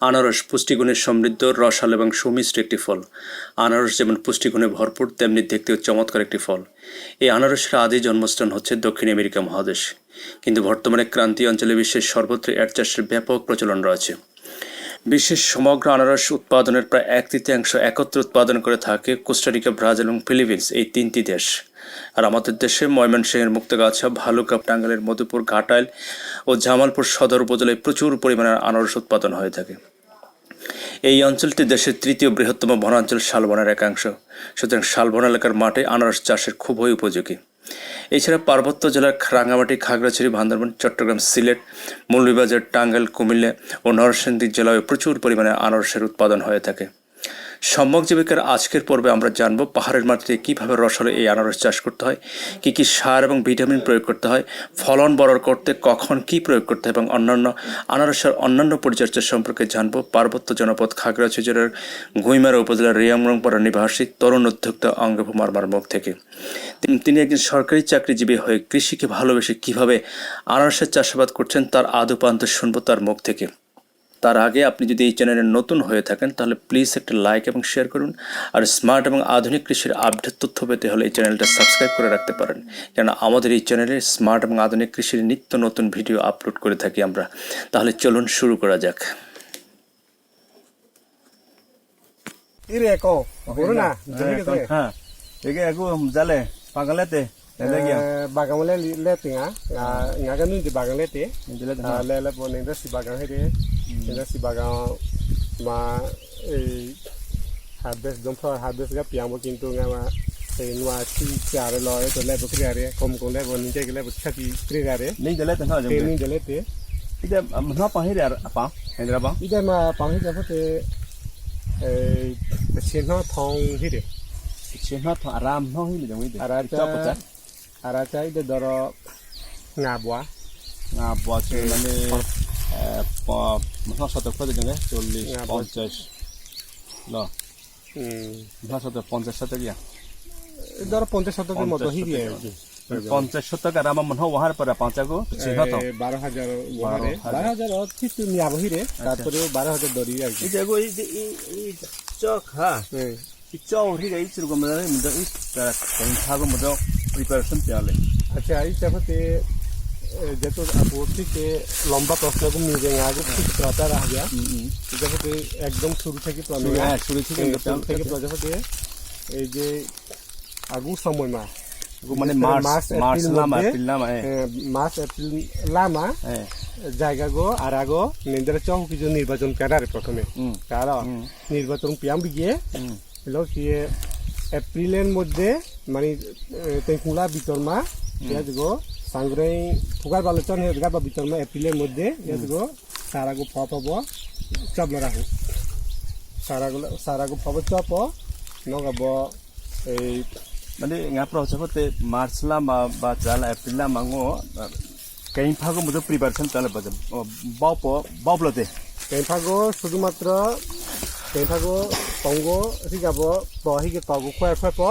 আনারস পুষ্টিগুণে সমৃদ্ধ, রসাল এবং সুমিষ্ট একটি ফল। আনারস যেমন পুষ্টিগুণে ভরপুর, তেমনি দেখতেও চমৎকার একটি ফল। এই আনারসের আদি জন্মস্থান হচ্ছে দক্ষিণ আমেরিকা মহাদেশ। কিন্তু বর্তমানে ক্রান্তীয় অঞ্চলে বিশ্বের সর্বত্র এর চাষের ব্যাপক প্রচলন রয়েছে। বিশ্বের সমগ্র আনারস উৎপাদনের প্রায় এক তৃতীয়াংশ একত্রে উৎপাদন করে থাকে কোস্টারিকা ব্রাজিল এবং ফিলিপিন্স, এই তিনটি দেশ। আর আমাদের দেশে ময়মনসিংহের মুক্তগাছা, ভালুকা, টাঙ্গাইলের মধুপুর ঘাটাইল ও জামালপুর সদর উপজেলায় প্রচুর পরিমাণে আনারস উৎপাদন হয়ে থাকে। এই অঞ্চলটি দেশের তৃতীয় বৃহত্তম বনাঞ্চল শালবনের একাংশ। সুতরাং শালবন এলাকার মাঠে আনারস চাষের খুবই উপযোগী। এছাড়া পার্বত্য জেলার রাঙামাটি খাগড়াছড়ি, বান্দরবান, চট্টগ্রাম, সিলেট, মৌলভীবাজার, টাঙ্গাইল, কুমিল্লা ও নরসিংদী জেলায় প্রচুর পরিমাণে আনারসের উৎপাদন হয়ে থাকে। সম্যক জীবিকার আজকের পর্বে আমরা জানব পাহাড়ের মাটিতে কীভাবে রসালো এই আনারস চাষ করতে হয়, কী কী সার এবং ভিটামিন প্রয়োগ করতে হয়, ফলন বড় করতে কখন কী প্রয়োগ করতে হয় এবং অন্যান্য আনারসের অন্যান্য পরিচর্যা সম্পর্কে জানব। পার্বত্য জনপদ খাগড়াছড়ি জেলার গুইমারা উপজেলার রিয়ামরংপাড়া নিবাসী তরুণ উদ্যোক্তা অঙ্গভূ মারমার মুখ থেকে। তিনি- তিনি একজন সরকারি চাকরিজীবী হয়ে কৃষিকে ভালোবেসে কীভাবে আনারসের চাষাবাদ করছেন তার আদুপান্ত শুনব তার মুখ থেকে। তার আগে আপনি যদি এই চ্যানেলে নতুন হয়ে থাকেন তাহলে প্লিজ একটা লাইক এবং শেয়ার করুন আর স্মার্ট এবং আধুনিক কৃষির আপডেট তথ্য পেতে হলে এই চ্যানেলটা সাবস্ক্রাইব করে রাখতে পারেন কেন আমাদের এই চ্যানেলে স্মার্ট এবং আধুনিক কৃষির নিত্য নতুন ভিডিও আপলোড করে থাকি আমরা তাহলে চলুন শুরু করা যাক. হ্যাঁ জালে পাগালেতে le le tinga, nga nga kan nun di bagang le te. দিলে Ah, Le le bon nda si bagang he de. Nda si bagang ma eh habes dom for habes ga piamo kintu nga ma eh nua si chare lo e to le bo kriare kom ko le bon nje le bo chati kriare. নেই দিলে তো না Te জমবে nun de le te. এটা মহা পাহিরে আর আপা হেন্দ্রা বা Ida ma pang he ja ভাষা শতক কত দেবে চল্লিশ পঞ্চাশ ল ভাষা শতক পঞ্চাশ শতক ইয়া ধরো পঞ্চাশ শতকের মতো হিরি আর কি পঞ্চাশ শতক আর আমার মনে হয় ওহার পরে পাঁচাগো বারো হাজার ওহারে বারো হাজার কিছু নিয়াবো হিরে তারপরে বারো হাজার দরি আর কি দেখো এই যে এই চক হ্যাঁ এই চক হিরে এই চুরগো মধ্যে এই তারা সংখ্যাগো মধ্যে প্রিপারেশন পেয়ালে আচ্ছা এই চাপাতে যেহেতু থেকে লম্বা প্রশ্নগুলো নিজে আগে ঠিক রাখা যায় চাপতে একদম শুরু থেকে হ্যাঁ শুরু থেকে থেকে প্রজাপতি এই যে আগু সময় মা মানে March, March April March April Lama হ্যাঁ। জায়গা গো আর আগো নিন্দারা চৌ কিছু নির্বাচন কারারে প্রথমে। কারণ নির্বাচন পিয়াম গিয়ে হলো কি এপ্রিলের মধ্যে মানে তেকুলা ভিতর মা গো সাংগ্রে ফুগার বালোচন হে গাবা ভিতর মা এপ্রিলের মধ্যে ইয়াজ গো সারাগো ফপ হব চপ রাখো সারাগুলো সারাগো ফপ চপ নগাব এই মানে ngapro chapote march lama ba jala april lama ngo kain phago mudo preparation chale baje baupo baublote কেনফাগো শুধুমাত্র কেনফাগো টঙ্গ হিগাব প হিগে তগো খুয়াই খুয়াই প।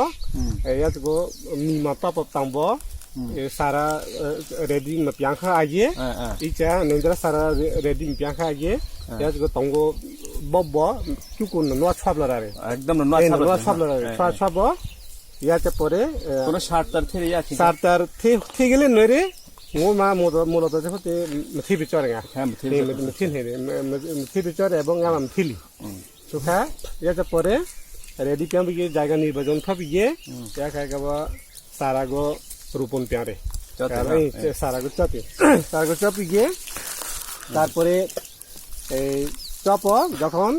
ইয়াজ গো মিমা তপ তাম্ব সারা রেডি পিয়াংখা আইয়ে eh eh ইচা নেন্দ্রা সারা রেডি পিয়াংখা আইয়ে ইয়াজ গো টঙ্গ বব চুকুন নোয়া ছাবলারে একদম না এই ছাবলো নোয়া ছাবলারে ছা ছাব ইয়াতে পরে কোন শার্ট তার থেকে ইয়া সার তার থে গেলে নরে মো মা মূলত হতে থি বিচারে গা হ্যাঁ ঠিক মিথিল হেরে মিথিল চরে এবং আমার মিথিলি সুখা ইয়াতে পরে রেডি পিয়াম গিয়ে জায়গা নির্বাচন ফাপ গিয়ে ইয়া খাই গাবা সারাগো রূপন পেয়ারে। সারাগো চপে। গিয়ে তারপরে এই চপ যখন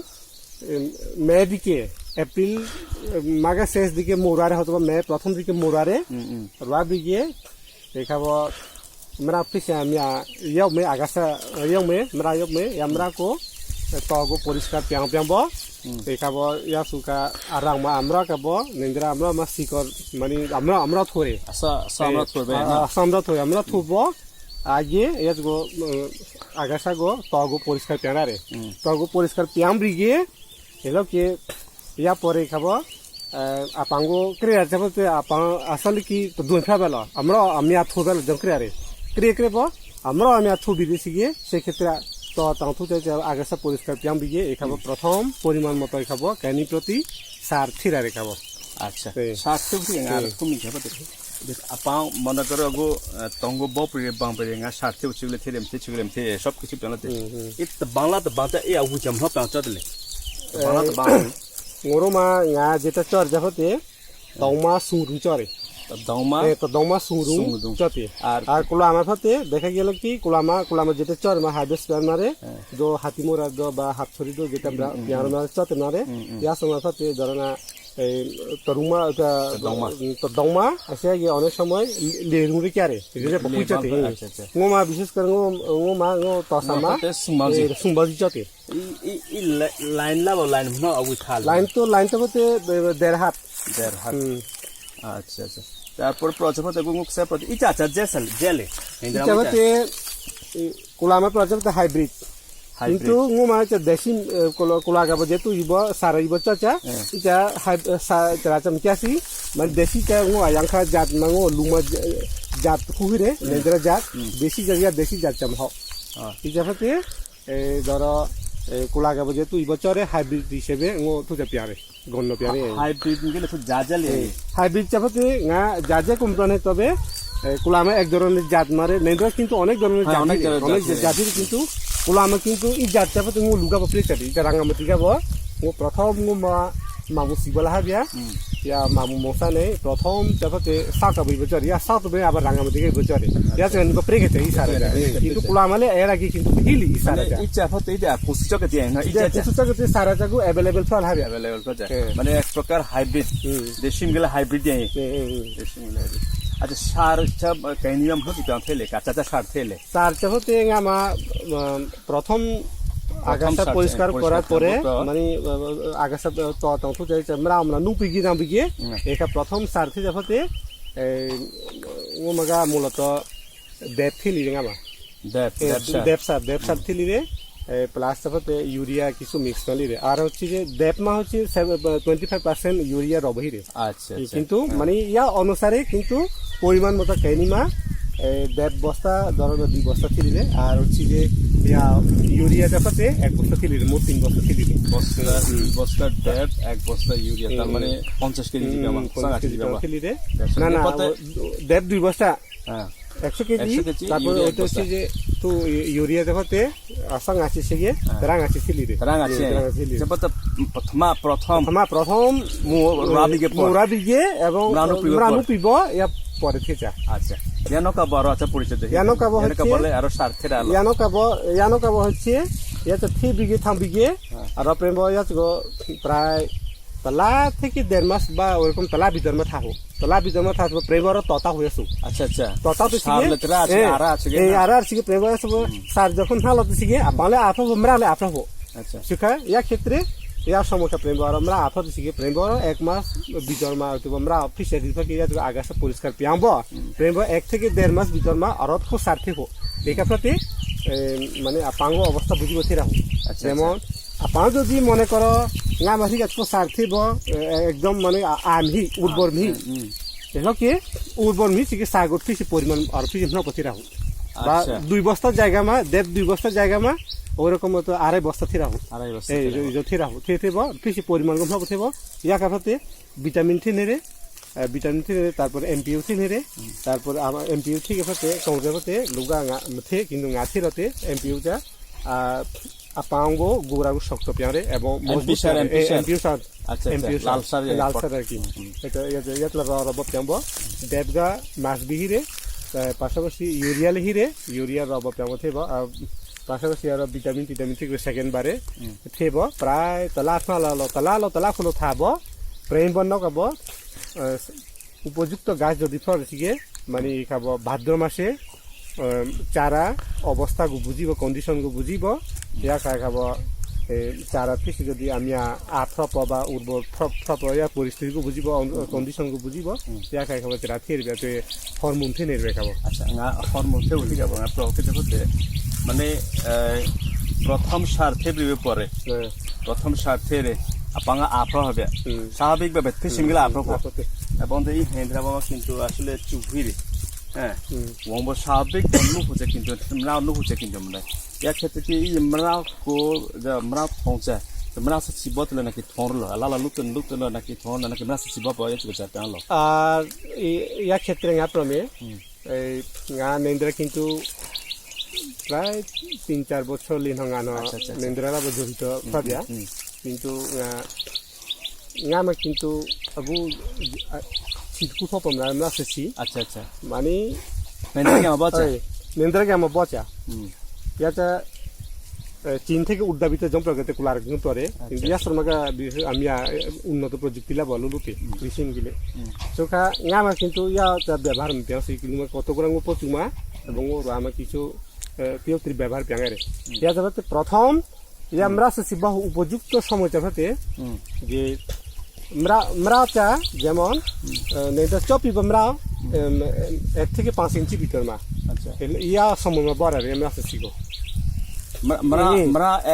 মে দিকে এপ্রিল মাঘে শেষ দিকে মোড়ারে হয়তো বা মে প্রথম দিকে মোড়ারে রোয়া দিকে দেখাবো আমরা অফিসে আমি ইয়ক মে আগাছা ইয়ক মে আমরা ইয়ক মে আমরা কো তগো পরিষ্কার পিয়াং পিয়াংব দেখাবো ইয়া সুকা আরাং মা আমরা কাবো নিন্দ্রা আমরা মা শিকর মানে আমরা আমরা থরে আমরা করবে আমরা থরে আমরা থুব আগে ইয়াত গো আগাছা গো তগো পরিষ্কার পেয়ারে তগো পরিষ্কার পিয়াম ব্রিগে এলো কে ইয়া পরে খাব আপাঙ্গো ক্রিয়া যাব আপাং আসলে কি দুই ফেবেল আমরা আমি আথু বেল ক্রিয়ারে ক্রিয়ে ক্রিয়ে আমরা আমি আথু বিদেশি গিয়ে সেক্ষেত্রে তো তাঁতু যে আগাছা পরিষ্কার পিয়াম বিয়ে এখাবো প্রথম পরিমাণ মতো এখাবো ক্যানি প্রতি সার থিরা রেখাবো আচ্ছা। 네. সাথে বুঝি আর কুমি যাবে তো আপাং মনে করো গো তঙ্গ বপরি বাংপরি nga সাথে উচিলে থেরেম থে চিগলেম থে সব কিছু পেলাতে ইত বাংলা তো বাংলা এ আউ জাম হপা চাদলে বাংলা তো বাংলা ngoroma nga যেটা চর যাহতে দৌমা সুরুং চরে দাউমা এ তো দৌমা সুরুং সুরুং। চতে আর- আর কুলা আমার ফাতে দেখা গেল কি কুলামা কুলামা যেটা চর মা হাইবেস মারে দো হাতি মোরা দো বা হাত ছড়ি দো যেটা পিয়ার মারে চতে মারে ইয়া সময় ফাতে ধরনা এই তরুমা দৌমা। তো দৌমা আছে গিয়ে অনেক সময় লেরুরি ক্যারে আচ্ছা, আচ্ছা। বিশেষ করে। সুম্বাজি। চতে। লাইন তো লাইন তো দেড় হাত। আচ্ছা আচ্ছা। তারপর প্রজাপতি গুঙ্গুক সেপত ইটা আচ্ছা জেসেল জেলে হচ্ছে কুলামা প্রজাপতি হাইব্রিড কিন্তু ga baje tu ibo sara ibo chacha ita sa tra cham kyasi man deshi ka ngo ayang kha jat mango luma jat kuhire nendra jat deshi jaga deshi jat cham ho ita hate e ধরো কোলা গাবো যেহেতু এই বছরে hybrid হিসেবে ও thuja পেয়ারে গণ্য পেয়ারে। Hybrid গেলে তো জাজালে hybrid চাপাতে না যা কোম্পানি তবে কুলামে এক ধরনের জাত মারে নেন্দ্রা কিন্তু অনেক ধরনের হ্যাঁ, জাত অনেক জাতির কিন্তু কুলামে কিন্তু এই জাত চাপাতে মু লুগা বাপরে চাপি এটা রাঙামাটি গাব ও প্রথম মু মা মামু সিবলা হাবিয়া মশানে প্রথম চাপাতে সাকা বই বচারি ইয়া সাত বই আবার রাঙ্গামাটি গাই বচারি ইয়া চেন বাপরে গেছে এই সারা কিন্তু কুলামালে এর আগে কিন্তু হিলি এই সারা মানে ইচ্ছা হতে এটা পুস্তকে দিয়ে না ইটা ইচ্ছা কিছু চাকতে সারা চাকু অ্যাভেলেবল ফল হাবিয়া অ্যাভেলেবল প্রজেক্ট হ্যাঁ। মানে এক প্রকার হাইব্রিড দেশিম গেলে হাইব্রিড দিয়ে। দেশিম গেলে আচ্ছা সার কাইনিয়াম হতে থেলে কাঁচা সার থেলে তার হতে আমা উম, প্রথম আগাছা পরিষ্কার করার পরে মানে আগাছা তন্তু যাই আমরা আমরা নু পিগি না। পিগি একা প্রথম সারথি যাফতে ও মাগা মূলত দেব থিলি আমা দেব দেব সার। দেব সার থিলি রে প্লাস তারপরে ইউরিয়া কিছু মিক্স রে। আর হচ্ছে যে দেব মা হচ্ছে টোয়েন্টি ফাইভ পার্সেন্ট ইউরিয়া রবহি রে। আচ্ছা আচ্ছা। কিন্তু মানে ইয়া অনুসারে কিন্তু পরিমাণ মতো কেনিমা দেড় বস্তা ধরো দুই বস্তা ছিলিলে আর হচ্ছে যে ইউরিয়া চাপাতে এক বস্তা ছিলিলে মোট তিন বস্তা ছিলিলে বস্তা বস্তা দেব এক বস্তা ইউরিয়া তার মানে পঞ্চাশ কেজি দেড়শো না না কত? দুই বস্তা। হ্যাঁ একশো কেজি তারপরে ওইটা হচ্ছে যে তো ইউরিয়া চাপাতে আসাং আছে সেগে রাং আছে ছিলিলে রাং আছে ছিলিলে প্রথম প্রথম। আমার প্রথম রাবিগে পর। মোরা বিগে এবং পিব রানু পিব ইয়া পরে থেচা। আচ্ছা। ইয়ানকা বড় আছে পরিচয় দেখি ইয়ানকা বড় হচ্ছে- বলে আরও সার থেকে আলো। ইয়ানো কাবো ইয়ানো কাবো হচ্ছে ইয়াতে থ্রি বিঘে থাম বিঘে আর প্রেম ইয়াত প্রায় তলা থেকে দেড় মাস বা ওরকম তলা ভিতর মে থাকো। তলা ভিতর মে থাকব প্রেমর ততা হয়ে আসু। আচ্ছা আচ্ছা। ততা তো আরা এই আর আর সিগে প্রেমর আসব যখন হালো তো সিগে আফা হো। আচ্ছা। শিখা ইয়া ক্ষেত্রে সমস্যা প্রেম বড় আমরা আফা তো সিগে প্রেম বড় এক মাস ভিতর মা তো আমরা ফিশারি থেকে ইয়া আগাছা পরিষ্কার পিয়াম প্রেম এক থেকে দেড় মাস ভিতর মা অরত খো সার্থে হো লেখাপ্রাতে মানে আপাঙ্গ অবস্থা বুঝিব রাখো। আচ্ছা, যেমন আপনার যদি মনে করো না মাসি গাছ সার্থিব একদম মানে আ- আমহি উর্বর মিহি এগুলো কি উর্বর মিহি থেকে সাগর ফিসি পরিমাণ আর ফিসি না রাখো। বা আচ্ছা। দুই বস্তার জায়গা মা দেড় দুই বস্তার জায়গা মা ওরকম তো আড়াই বস্তা থি রাখো আড়াই বস্তা এই থি যে থি রাখো থি থিব ফিসি পরিমাণ গম থিব ইয়া কাফাতে ভিটামিন থি নেরে ভিটামিন থি নেরে তারপর এমপিউ থি নেরে তারপর আমার এমপিউ থি গেফাতে কংগ্রেফাতে লুগা থে কিন্তু ngা থিরতে এমপিউ যা আপাঙ্গো গোরাগো শক্ত পিয়ারে এবং সার, সার। সার আচ্ছা, লাল সার, লাল সার আর কি। এটা ইয়াতলা রব পিয়াম্ব দেবগা মাছ বিহিরে পাশাপাশি ইউরিয়া লিহিরে ইউরিয়া রব পিয়াম্ব থেব পাশাপাশি আর ভিটামিন টিটামিন ঠিক সেকেন্ড বারে। থেব প্রায় তলা ফালালো তলালো তলা ফুলো থাব প্রেম বন্ধ কাব উপযুক্ত গাছ যদি ফরেছিগে মানে খাব। ভাদ্র মাসে চারা অবস্থা বুঝিব কন্ডিশন বুঝিব ইয়া খাই খাব। এই চারা থেকে যদি আমি আথ্রপ বা উর্বর থপ ইয়া পরিস্থিতিকে বুঝিব কন্ডিশনকে বুঝিব ইয়া খাই খাব। চারা তো হরমোন থি নেরবে খাব। আচ্ছা ngা হরমোনতে উঠি যাব। ngা প্রকৃত মানে প্রথম স্বার্থে বিবে পরে। প্রথম স্বার্থে আপাঙ্গ আপ্র হবে। স্বাভাবিকভাবে সিমগুলো আপ্র হবে এবং এই হেন্দ্রা বাবা কিন্তু আসলে চুভিরে। হ্যাঁ? ওম স্বাভাবিক অন্য হচ্ছে কিন্তু আমরা অন্য হচ্ছে কিন্তু মানে। আমরা এক ক্ষেত্রে কি এই আমরা কো আমরা পৌঁছায় তোমরা সাথে বতলে নাকি থরল আলা লা লুতন লুতন নাকি থরল নাকি আমরা সাথে বাপ আয় চুকে চাতে আলো। আর ইয়া ক্ষেত্রে ইয়া প্রমে এই গা নেন্দ্রা কিন্তু প্রায় তিন চার বছর লিনহানো মেন্দ্রালাবো জড়িত ভাবিয়া কিন্তু নামে কিন্তু আবু ছিটকু ফপমরা আমরা সেছি আচ্ছা আচ্ছা। মানে মেন্দ্রা গ্রাম বচা? ইয়াটা চীন থেকে উদ্যাপিত যন্ত্রগতে কুলার যন্ত্রে কিন্তু ইয়া শর্মাগা আমি উন্নত প্রযুক্তি লাভ লুলুকে বিশিং গিলে। চোখা নামা কিন্তু ইয়া ব্যবহার মিটিয়া কত গ্রাম পচুমা এবং আমার কিছু পিয়ত্রী ব্যবহার ব্যাঙারে। ইয়া যাতে প্রথম যে আমরা সিবাহ উপযুক্ত সময় যাতে যে মরাটা যেমন নেটা চপি বমরা এক থেকে পাঁচ ইঞ্চি ভিতর মা। আচ্ছা। ইয়া সময় বড় রে আমরা শিখো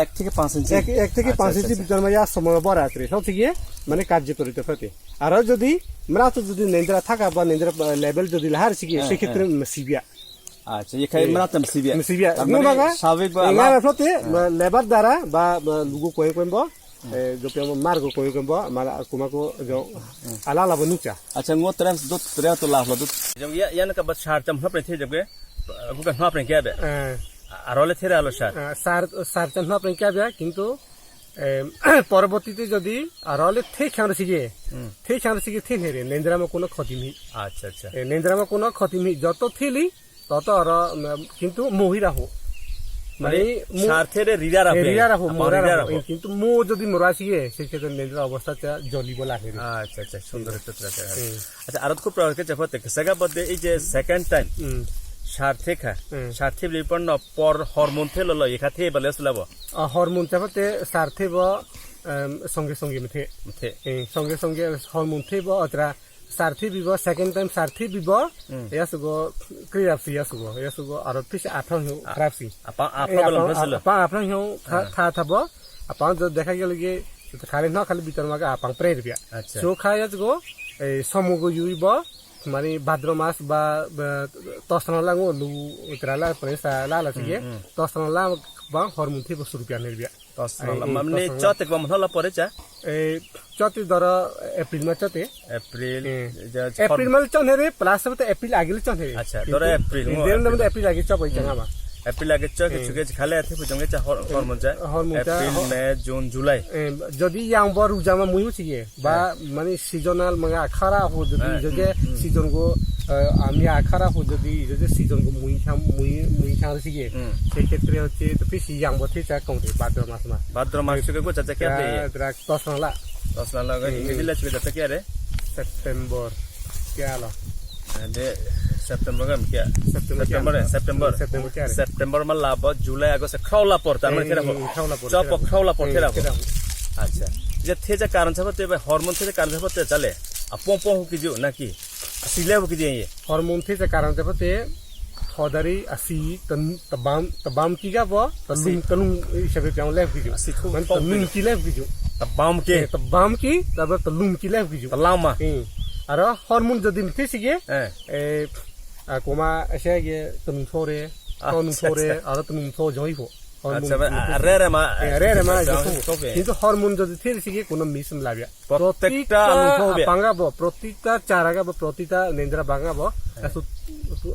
এক থেকে পাঁচ ইঞ্চি। এক থেকে পাঁচ আচ্ছা, ইঞ্চি আচ্ছা, ভিতর মা ইয়া সময় বড় আছে সব থেকে মানে কার্যকরিত হতে। আর যদি মরা তো যদি নেন্দ্রা থাকা বা নেন্দ্রা লেভেল যদি লাহার শিখি হ্যাঁ, সেক্ষেত্রে হ্যাঁ। শিবিয়া আচ্ছা এখানে মারাতাম সিবিয়া সিবিয়া গুণাগা স্বাভাবিক বা না ফ্লতে লেবার দ্বারা বা লুগু কয়ে কইব জপিয়া মার্গ কয়ে কইব আমার কুমাকো আলা লাভ নুচা। আচ্ছা মো তরাস দো তরা তো লাভ দো জম ইয়া ইয়ান কা বাস সার চম হপরে থে জবে গুগা হপরে কে বে। হ্যাঁ। আরলে থে আলো সার। হ্যাঁ, সার সার চম হপরে কে বে কিন্তু পরবর্তীতে যদি আরলে থে খাঁড় সিগে থে খাঁড় সিগে থে নেরে নেন্দ্রামা কোনো ক্ষতি নেই। আচ্ছা আচ্ছা। নেন্দ্রামা কোনো ক্ষতি নেই। যত থিলি তত আর কিন্তু মহি রাখো। মানে মু- সার থেরে রিরা রাখবে রিয়া রাখো মোরা রিরা রাখো কিন্তু মু যদি মোরা শিখে সেক্ষেত্রে নেন্দ্রা অবস্থাটা জ্বলিব লাগে। আচ্ছা আচ্ছা সুন্দর একটা ত্রাস আচ্ছা আর খুব প্রভাব কে চাপতে সেগা বদে এই যে সেকেন্ড টাইম থেকে হুম। সার থেকে বিপন্ন পর হরমোন থেলো লো এখা থেকে বলে সুলাব আ, হরমোন চাপাতে সার থেব এম, সঙ্গে সঙ্গে থে সঙ্গে সঙ্গে হরমোন থেব অতরা সারথি বিব সেকেন্ড টাইম সারথি বিব ইয়াসুগো ক্রিয়াপসি ইয়াসুগো ইয়াসুগো আর পিছে আঠং হিউ খারাপসি আপা আপনার হিউ থা থাব। আপা দেখা গেল কি খালি ন খালি ভিতর মাগে আপাং প্রের বিয়া আচ্ছা। সো খাই গো এই সমুগো ইউইব মানে ভাদ্র মাস বা তসনা লাঙো লু উতরালা প্রেসা লালা সিগে তসনা লা বা হরমোন থেব সুরুপিয়া নিরবিয়া মানে চতে কম হলা পরে চা এই চতি ধর এপ্রিল মা চতে এপ্রিল এপ্রিল মাল চনহেরে প্লাস হতে এপ্রিল আগিল চনহেরে আচ্ছা, ধরো এপ্রিল, দেন নাম এপ্রিল আগে চপাই চাঙামা এপ্রিল আগে চকে চুকে খালে আছে পুজঙ্গে চা হরমোন চা এপ্রিল মে জুন জুলাই যদি ইয়াং বর উজামা মুই সিগে বা মানে সিজনাল মানে আখারা হো যদি যদি সিজন গো আমি আখারা যদি যদি সিজন গো মুই খাম মুই মুই খাম সিগে। সেই ক্ষেত্রে হচ্ছে তো বেশি ইয়াং বর থেকে কমতে ভাদ্র মাস মা ভাদ্র মাস চুকে গো চাচা কে দে তসনলা তসলা লাগা ইংলিশ চুকে চাচা কে রে? সেপ্টেম্বর কে আলো? September September kia. ya September September kia ada. September mal labo Julai Agustus khawla por ta মানে কেরা খাওলা পর চপ কেরা কেরা আচ্ছা। যে কারণ ছাপতে হরমোন থেকে কারণ ছাপতে চলে। আপন পন কি দিও নাকি? Hormon thi sa karan te pate thodari asi tan tabam tabam ki ga bo talung talung hisabe pyang lef ki Asi ju khu man pom talung ki lef ki ju তা বাম কে tabam ki tabar talung ki lef ki ju Lama eh aro hormon যদি Mithi sige হ্যাঁ e koma ase ge tanung thore tanung আচ্ছা, thore আচ্ছা। Aro tanung tho joi ho আচ্ছা রে মা রে কিন্তু হরমোন যদি থির sige কোনো মিস লাবিয়া প্রত্যেকটা। বাঙাবো প্রত্যেকটা চারাগাবো প্রতিটা নেন্দ্রা বাঙাবো আসু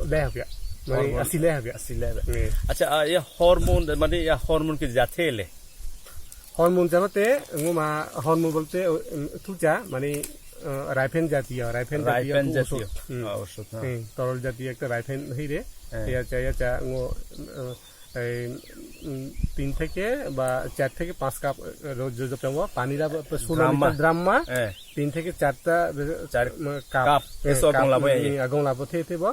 লেহাবিয়া মানে Hormone. আসি লেহাবিয়া সিলে আচ্ছা এই হরমোন মানে এই হরমোন কি যাতে এলে? হরমোন যাবতে মা হরমোন বলতে তুচা মানে রাইফেন জাতীয় রাইফেন জাতীয় হ্যাঁ। তরল জাতীয় একটা রাইফেন হইরে। হ্যাঁ। উম, তিন থেকে বা চার থেকে পাঁচ কাপ রোজ রোজ পানিরা হ্যাঁ তিন থেকে চারটা চার cup. Cup, eso agong labo yan. আগং লাভ থে থেব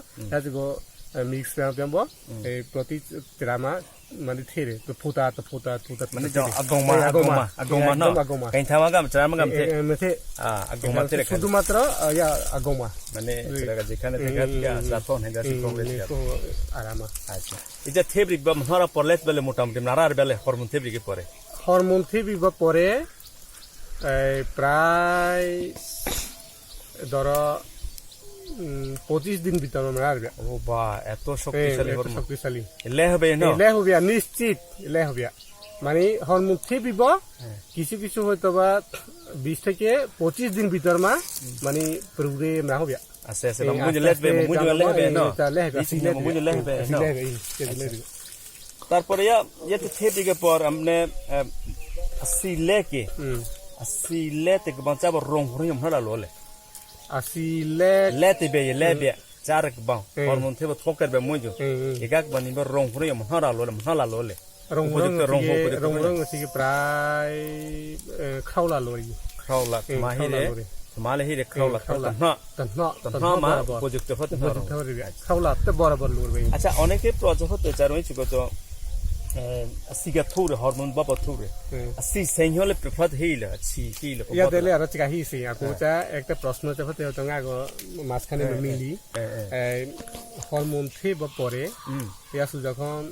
মিক্স পেম্ব এই প্রতি ট্রামা মানে থেরে তো ফুটা তো ফুটা ফুটা মানে 저 আগমা আগমা আগমা ন আগমা কাইন থামা গাম চামা গাম আ আগমা থে রে শুধুমাত্র ইয়া আগমা মানে সেটা যেখানে থেকে ইয়া জাতন হেদা সি কংগ্রেস ইয়া আরামা আচ্ছা এটা থেব্রিক বা মহারা পরলেস বেলে মোটামুটি নারার বেলে হরমোন থেব্রিকে পরে হরমোন থিবিব পরে এই প্রায় ধর পঁচিশ দিন ভিতর আমরা আসবে ও বা এত শক্তিশালী শক্তিশালী। এলে হবে এলে হবে নিশ্চিত এলে হবে মানে হরমোন থিপিব কিছু কিছু হয়তো বা বিশ থেকে পঁচিশ দিন ভিতর মা মানে প্রভুরে না হবে আছে আছে তারপরে ইয়াতে থেকে পর আমনে আসি লেকে আসি লে থেকে বাঁচাবার রং হরিম হড়ালো লে asile lete be lebe jarak ba hormon theba thokar be mojo egak bani be rong pore mahara lole mahara lole rong rong rong rong si prai khawla lori khawla mahire মালে হিরে খাওলা খাওলা তন্না মা প্রযুক্ত হতে খাওলা তো বরাবর লড়বে আচ্ছা অনেকে প্রজহতে চার হয়েছে গত প্রশ্ন হতে হতো আগো মাঝখানে মিলি হরমোন থিব পরে ইয়াসু যখন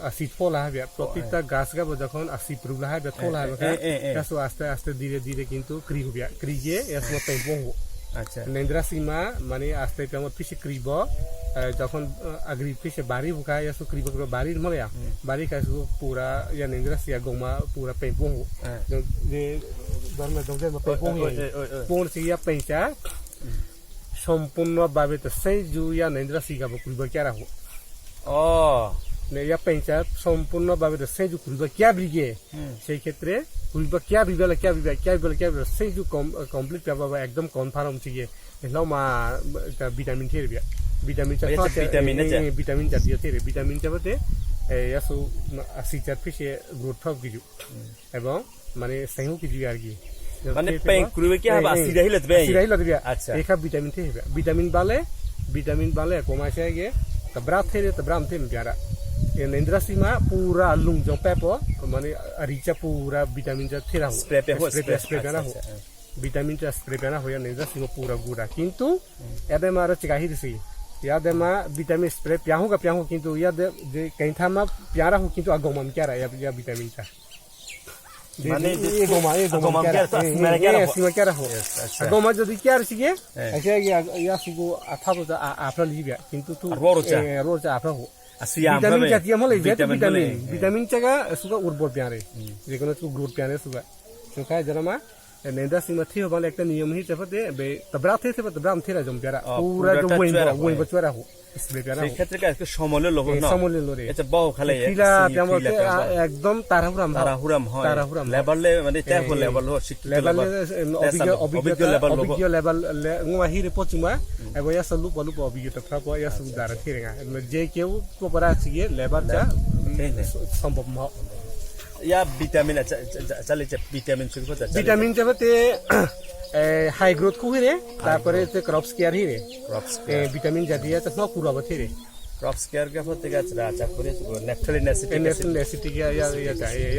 আসি ফলা হবে প্রত্যেকটা গাছ গাবো যখন আসি প্রুলা হবে ফলা হবে। ইয়াসু আস্তে আস্তে ধীরে ধীরে কিন্তু ক্রি হবে ক্রিয়ে ইয়াসু পেম্পো আচ্ছা। নেন্দ্রা সীমা মানে আস্তে পেমো পিছে ক্রিব যখন আগরি পিছে বাড়ি বুকা ইয়াসু ক্রিব ক্রিব বাড়ির মলে বাড়ি কাসু পুরা ইয়া নেন্দ্রা সিয়া গোমা পুরা পেম্পো যে ধর্মে দংজে পেম্পো কোন সিয়া পেঞ্চা সম্পূর্ণভাবে তো সেই জু ইয়া নেন্দ্রা সিগাবো ক্রিব কিয়া রাখো ও ইয়া পেঞ্চায়ত সম্পূর্ণভাবে সেজু খুলবা কিয়া ব্রিগে সেই ক্ষেত্রে খুলবা কিয়া বিবেলা কিয়া বিবে কিয়া বিবেলা কিয়া বিবেলা সেজু কমপ্লিট পাবা একদম কনফার্ম চিগে এলাও মা ভিটামিন থিয়ে বিয়া ভিটামিন চা ভিটামিন ভিটামিন জাতীয় থিয়ে ভিটামিন চাপাতে ইয়াসু সিচার ফিসে গ্রোথ ফাব কিছু। এবং মানে সেও কিছু আর কি। মানে পেং কুরবে ভিটামিন থিয়ে ভিটামিন বালে ভিটামিন বালে কমাইছে গে तब रात थे तब राम थे प्यारा नेंद्रा सीमा पूरा लुंग जो पेपो माने रिचा पूरा विटामिन जा थेरा हो Spray पे हो, स्प्रे spray, स्प्रे पेना हो अच्छा, अच्छा, विटामिन चा स्प्रे पेना हो या नेंद्रा सीमा पूरा गुड़ा किंतु यादे मारा चिकाही दिसी यादे मा विटामिन स्प्रे प्याहू का प्याहू किंतु यादे जे कहीं था मा प्यारा हो किंतु अगोमम क्या रहा या या विटामिन चा माने ये गोमा ये गोमा अगोमम क्या क्या रहा रहा? सीमा क्या रहा? सीमा क्या रहा हो अच्छा। गोमा যদি কি আর সিগে হ্যাঁ। এসে গিয়া ইয়া সুগো আথা তো আপনা লিবিয়া কিন্তু তু আর রোরচা। রোজা আপনা হো আসি ভিটামিন জাতীয় মলে যে ভিটামিন ভিটামিন ভিটামিন চাগা সুগা উর্বর প্যারে যে কোনো তু গ্রোথ প্যারে সুগা সুখা জনমা নেন্দা সিমা থি হবালে একটা নিয়ম হি চফতে বে তবরা থে থে তবরা থে রাজম প্যারা আ, পুরা পুরাটা জম ওই চুয়ারা ওই হয়। বচরা হো স্প্রে প্যারা সেই ক্ষেত্রে কি আজকে সমলে লোক না সমলে লরে এটা বাও খালে ফিলা তেমতে একদম তারাহুরাম তারাহুরাম হয় তারাহুরাম হয়। লেভেলে মানে তেফ লেভেল হো শিক্ষিত লেভেল অভিজ্ঞ লেভেল লোক অভিজ্ঞ ngwa hire pocima ebo ya salu palu po অভিজ্ঞতা ya su dara thirenga যে কেউ কোপরা আছে level যা. সম্ভব হ ইয়া ভিটামিন আছে চালে যে ভিটামিন শুরু করতে ভিটামিন যাবতে হাই গ্রোথ কু হিরে তারপরে তে ক্রপস কেয়ার হিরে ক্রপস ভিটামিন জাতীয় তো ন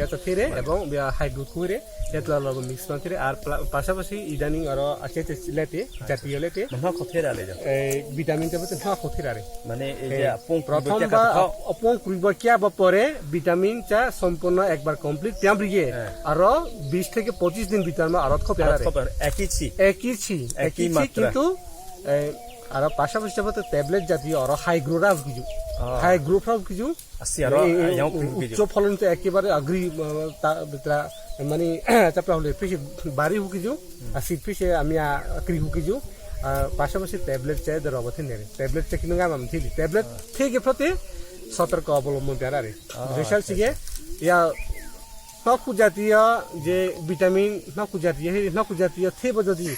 আচ্ছা তো এবং আর পাশাপাশি ইদানিং আর আছে লেতে জাতীয় লেতে মহা কথের আলে যা। ভিটামিন মানে এই যে আপন প্রথম বা অপন করিব কিয়া বা পরে ভিটামিন চা সম্পূর্ণ একবার কমপ্লিট ব্রিগে আর বিশ থেকে পঁচিশ দিন ভিতর মা আরত খোপ একই ছি। একই ছি একই মাত্রা। কিন্তু আর পাশাপাশি যাব ট্যাবলেট জাতীয় আর হাই গ্রোরাভ কিছু হাই গ্রোফরাভ কিছু উচ্চ ফলন তো একেবারে আগ্রি মানে চাপড়া হলে ফিসে বাড়ি হুকিছু আর শীত ফিসে আমি আগ্রি হুকিছু। পাশাপাশি ট্যাবলেট চাই ধর অবধি নেরে ট্যাবলেট চা কিন্তু আমি থিলি ট্যাবলেট থেকে প্রতি সতর্ক অবলম্বন বেড়ারে রেশাল সিগে ইয়া নকু জাতীয় যে ভিটামিন নকু জাতীয় সেই নকু জাতীয় থেব যদি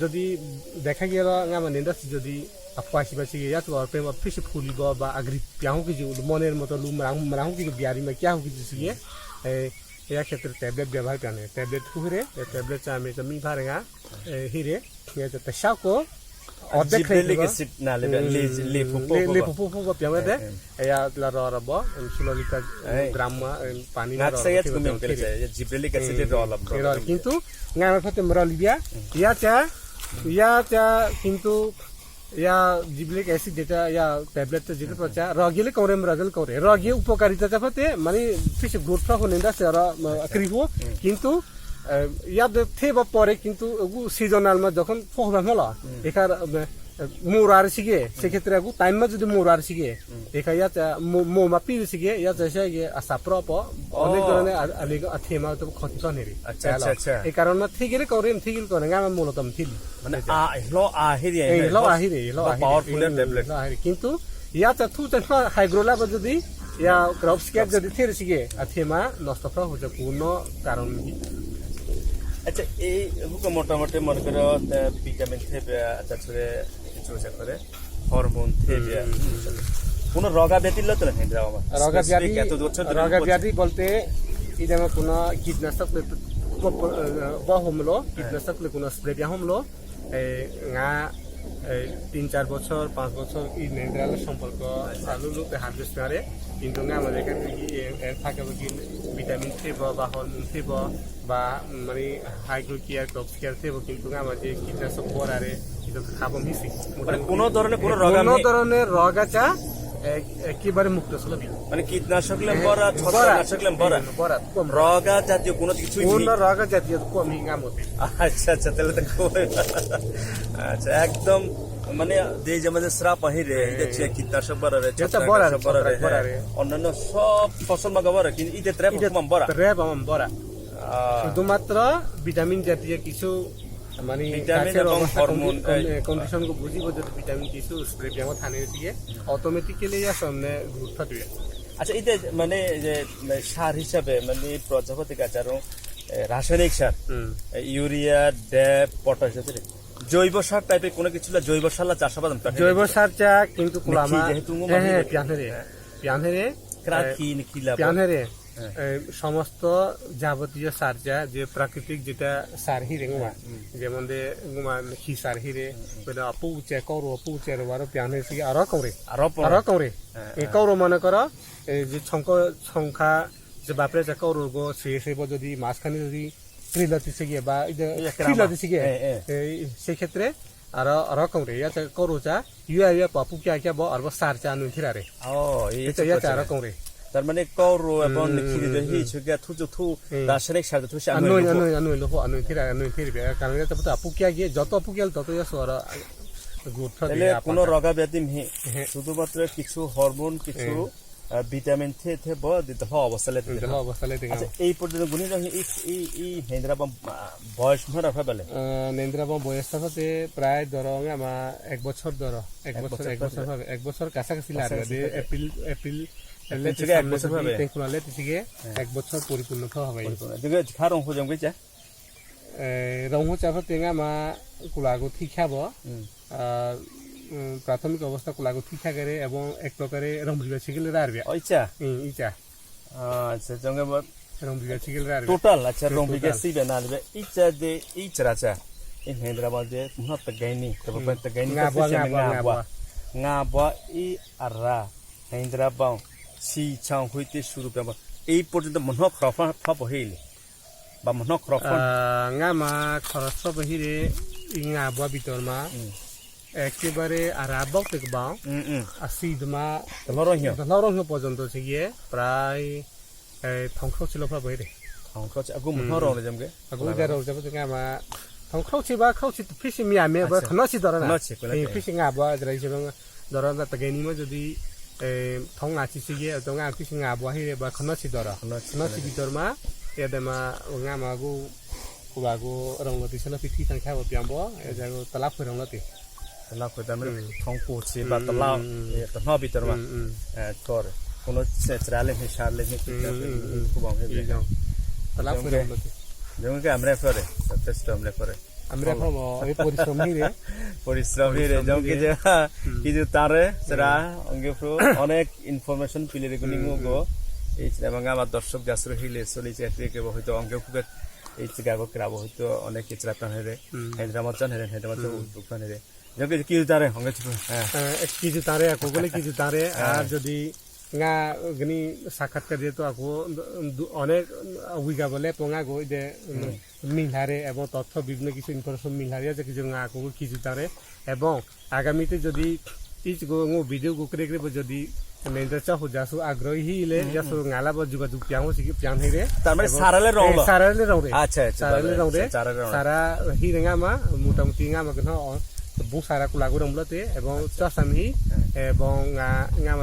যদি দেখা গেল আমার নিন্দাস যদি আপা আসিবা সিগে ইয়াত প্রেম ফিসে ফুলিব বা আগ্রি পিয়াহু কিছু মনের মতো লুম রাহু কিছু বিয়ারি মা কিয়া কিছু সিগে এ, এয়া ক্ষেত্রে ট্যাবলেট ব্যবহার কানে ট্যাবলেট ফুহরে ট্যাবলেট আমি মি ভারেঙা হিরে তে শাকো অর্ধেক খাই জিব্রেলিক অ্যাসিড না লে লে লে ফুপো le le pupu pupu piame de ya la ro ro bo sulo lita Eh. gram pani না সাইয়াত কুমিম করে যায় জিব্রেলিক অ্যাসিড এর রল Pero কিন্তু fate mra libya ya cha ya cha কিন্তু ইয়া জিবলিক অ্যাসিড যেটা ইয়া ট্যাবলেট যেটা পাচ্ছা রগিলে করে রগিল করে রগি উপকারিতা ফতে মানে ফিস গ্রোথ ক্রিহো কিন্তু ইয়াদ থেবা পরে কিন্তু সিজনাল মা যখন ফহবা হলো এখার মোর আর সিগে সেক্ষেত্রে আগু টাইম মা যদি মোর আর সিগে এখা ইয়াত মো মা পি সিগে ইয়াত এসে গে আসা প্রপ অনেক ধরনের আলি থেমা তো ক্ষতি তো নেরি আচ্ছা, আচ্ছা, আচ্ছা। এই কারণে থিগিরে করেন থিগিল করে গামা মূলত থিলি মানে আ হলো আ হেরি এই ল আহিরে ল আহিরে পাওয়ারফুল ট্যাবলেট কিন্তু ইয়াত থু তেন হাইগ্রোলা যদি ইয়া ক্রপ স্কেট যদি থেরে সিগে আথেমা নষ্ট ফ্রা হচ্ছে পূর্ণ কারণ আচ্ছা এই হুকে মোটামুটি মনে করো ভিটামিন থেকে তারপরে কিছু করে হরমোন থেকে কোন রগা ব্যাধি তো না হেন্দ্রা আমার রগা ব্যাধি এত বছর রগা। ব্যাধি বলতে ইদামা কোনো কীটনাশক বা হমলো কীটনাশক কোনো স্প্রে দিয়া হমলো ngা এই তিন চার বছর পাঁচ বছর ই নেন্দ্রাল সম্পর্ক আলু লোক হার্ভেস্ট করে কিন্তু আমাদের এখানে এর থাকে ভিটামিন থেব বা হরমোন থেব বা মানে হাইগ্রো কেয়ার ক্রপ কেয়ার থেব কিন্তু আমাদের কীটনাশক পরারে কিন্তু খাব মিশি মানে কোনো ধরনের কোনো। ধরনের রগ আছে একেবারে মুক্ত ছিল মানে কীটনাশক লেম বড়া ছত্রাকনাশক বড়া বড়া কম। রগা জাতীয় কোনো কিছুই রগ জাতীয় কম হিঙ্গা আচ্ছা আচ্ছা তাহলে তো আচ্ছা একদম মানে যে যেমন শ্রাপ আহিরে দেখছে কীটনাশক বড়া রে এটা বড়া রে, ছত্রাকনাশক বড়া রে রে। হ্যাঁ। অন্যান্য সব ফসল মাগা বড়া কিন্তু ইতে ত্রে কম বড়া রেব আমার বড়া শুধুমাত্র ভিটামিন জাতীয় কিছু মানে ভিটামিন গাছের অবস্থা কন্ডিশন কো বুঝিব যদি ভিটামিন কিছু স্প্রে দিয়ে থানে দিয়ে অটোমেটিক্যালি সামনে দিয়ে আচ্ছা এটা মানে যে সার হিসাবে মানে প্রজাপতি গাছ আর রাসায়নিক সার ইউরিয়া ড্যাপ পটাশ জৈব সার টাইপের কোনো কিছু না জৈব সার চাষাবাদ জৈব সার চা কিন্তু কুলা যেহেতু হ্যাঁ মাহি- পিয়ানরে। পিয়ানরে ক্রাকি কিলা পিয়ানরে। হ্যাঁ। সমস্ত যাবতীয় সার যা যে প্রাকৃতিক যেটা সার হিরে গুমা যেমন দে গুমা খি সার হিরে বেলা আপু উচে কৌরো আপু উচে রবার পিয়ানে সিগে আরও কৌরে আর কৌরে। এই কৌরো মনে কর যে ছঙ্ক সংখ্যা যে বাপরে যে কৌরো গো সে সেব যদি মাঝখানে যদি ত্রিলতি সিগে বা এই যে এই একটা ত্রিলতি সিগে হ্যাঁ, হ্যাঁ। এই সেই ক্ষেত্রে আরও আরও কৌরে। ইয়া কৌরো চা ইয়া ইয়া পাপু কিয়া ব আর সার চা নুন থিরারে ও এটা ইয়া চা আরও কৌরে। তার মানে কৌরো এবং খিরি যে হি ছুগা থুজু থু রাসায়নিক সার থু সে আনুই আনুই আনুই লোহ আনুই থিরা আনুই থিরবে কারণ এটা তো আপু কিয়া গিয়ে যত আপু কিয়াল তত ইয়া সর তাহলে দিয়ে কোনো রগা ব্যাধি নেই। হ্যাঁ। শুধুমাত্র কিছু হরমোন কিছু ভিটামিন থে থে ব দিতে হয় অবস্থা লেতে দিল অবস্থা লাই আচ্ছা এই পর্যন্ত গুণি রঙ এই এই এই হেন্দ্রা বয়স মনে রাখা বেলে নেন্দ্রাবা বয়সটা হতে প্রায় ধরং আমার এক বছর ধর। এক বছর এক বছর এক বছর কাছাকাছি লাগে। এপ্রিল এপ্রিল থেকে এক বছর হবে। তেঁকুলালে তিসিগে এক বছর পরিপূর্ণ হবে। দিকে খারং হজম গেছে রংহু চাফা টেঙা মা কুলাগো ঠিক খাব। প্রাথমিক অবস্থা কুলাগো ঠিক থাকে এবং এক প্রকারে রংবিবা সিগেলে রারবে। ওইচা ইচা আচ্ছা জঙ্গে রংবিবা সিগেলে রারবে। টোটাল আচ্ছা রং. বিকে সিবে না দিবে ইচা de ইচরা চা। in Hyderabad de muna tagaini tapi pa tagaini Nga ka bua, siya nga bua, nga bua i ara Hyderabad si chang huite shuru pa এই পর্যন্ত মন খরফা ফপ হইলে বা মন খরফা nga ma. খরচ বাহিরে ইঙা বুয়া ভিতর মা একেবারে আর আবাও থেকে বাও হুম হুম আসিদ মা লরো হিও লরং পর্যন্ত সিগিয়ে প্রায় ধ্বংস ছিল বাহিরে খং খচ আগু মন রং জমগে আগু যারা যাব nga ma ধ্বংস বা খাউছি ফিসি মিয়া মে বা খনসি ধরে না খনসি, খনসি। এই ফিসি nga বুয়া যারা হিসেবে thong nga chi chi ye to nga ki nga bo hi ba khno chi dora khno chi bi dor ma ya de ma nga ma go ku ba go rong ti sala pithi tang kha bo pyam bo ya ja go tala phu rong ti tala phu da men thong pu chi ba tala ya ta no bi dor ma tor kono se trale he shar le he ku ba he tala phu rong ti যেমন কি আমরা করে যথেষ্ট আমরা করে পরিশ্রম পরিশ্রম কি যে তারে সেটা অঙ্গে প্রো অনেক ইনফরমেশন পিলে রেগুনি গো। এই এবং আমার দর্শক গাছর হিলে চলি কে হয়তো অঙ্গে খুব এই চিকাগো ক্রাব হয়তো অনেক কিচরা প্রাণ হেরে। হায়দ্রাবাদ চান হেরে হায়দ্রাবাদ উদ্যোগ প্রাণ হেরে যেমন কি কিছু তারে অঙ্গে হ্যাঁ। তারে তারে আর যদি nga gani তো আকো অনেক উইগা বলে পঙা গো যে মিলহারে এবং তথ্য বিভিন্ন কিছু ইনফরমেশন মিলহারে আছে কিছু আকো কিছু তারে এবং আগামীতে যদি ইচ গো ভিডিও গো করে করে যদি মেন্দ্র চাহু যাসু আগ্রহী হিলে যাসু গালা বা যোগাযোগ পিয়াও সিকি পিয়ান হিরে তার মানে সারালে রং সারালে রং রে আচ্ছা আচ্ছা সারালে রং sara hi nga ma মোটামুটি nga ma কেন kula gurang bulate এবং চাসামি এবং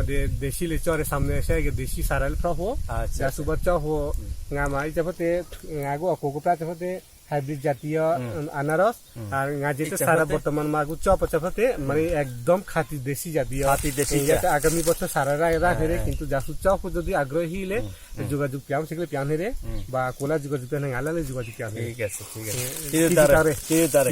de দেশি samne se ge দেশি le praho আচ্ছা যা সুবার চাহো nga go ko ko pra japate hybrid জাতীয় আনারস আর যেটা সারা বর্তমান মাগু চপ চাপাতে মানে একদম খাতি দেশি জাতীয়। আগামী বছর সারা রাখে রে কিন্তু যাসু চপ যদি আগ্রহী হলে যোগাযোগ পিয়াম সেগুলো পিয়ান হেরে বা কোলা যোগাযোগ পিয়ান আলালে যোগাযোগ পিয়ান ঠিক আছে ঠিক আছে।